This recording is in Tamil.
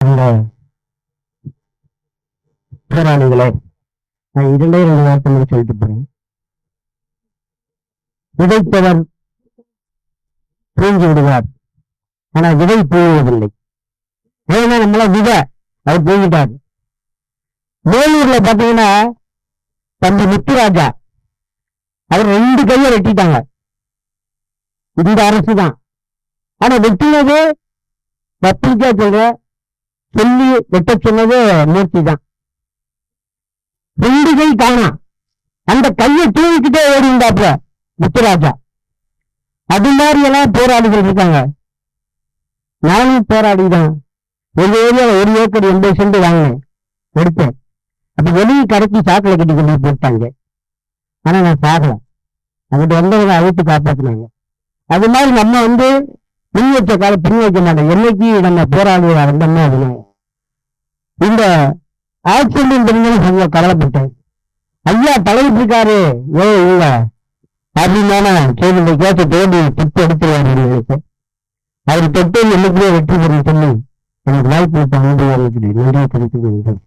அந்த போராளிகளே நான் இரண்டே ரெண்டு வார்த்தை மட்டும் சொல்லிட்டு போறேன். விதைத்தவர் தூங்கி விடுவார். ஆனா விதை தூங்குவதில்லை ஏன்னா நம்மள விதை அவர் தூங்கிட்டார் வேலூர்ல பாத்தீங்கன்னா தம்பி முத்துராஜா அவர் ரெண்டு கையை வெட்டிட்டாங்க. இந்த அரசு தான் ஆனா வெட்டினது பத்திரிக்கா சொல்ற சொல்லி வெட்ட சொன்னது மூர்த்தி தான்? ரெண்டு கை காணா அந்த கையை தூவிக்கிட்டே ஓடி இருந்தாப்ல முத்துராஜா. அது மாதிரி எல்லாம் போராளிகள் இருக்காங்க. நானும் போராடி தான் ஒரு ஏரியாவில் ஒரு ஏக்கர் எண்பது சென்ட் வாங்கினேன். எடுத்தேன். அப்ப வெளியே கடைக்கு சாக்கில் கட்டி கொண்டு போட்டாங்க. ஆனா நான் சாகலை. அங்கிட்டு வந்தவங்க அழைத்து காப்பாத்தினாங்க. அது மாதிரி நம்ம வந்து பின் வச்ச கால பின் வைக்க மாட்டோம் என்னைக்கு நம்ம போராடுவதா இருந்தோம்னா அதுவும் இந்த ஆக்சிடென்ட் தெரிஞ்சாலும் கொஞ்சம் கவலைப்பட்டேன் ஐயா தலைவிட்டுருக்காரு ஏ இல்லை. அப்படின்னா சரி இந்த கேட்ட தேடி தொட்டு எடுத்துருவாரு எங்களுக்கு அவர் தொட்டு என்னைக்குள்ளே வெற்றி பெறும் சொல்லி எனக்கு வாய்ப்பு நன்றி நன்றி தெரிவித்துக் கொள்கிறேன்.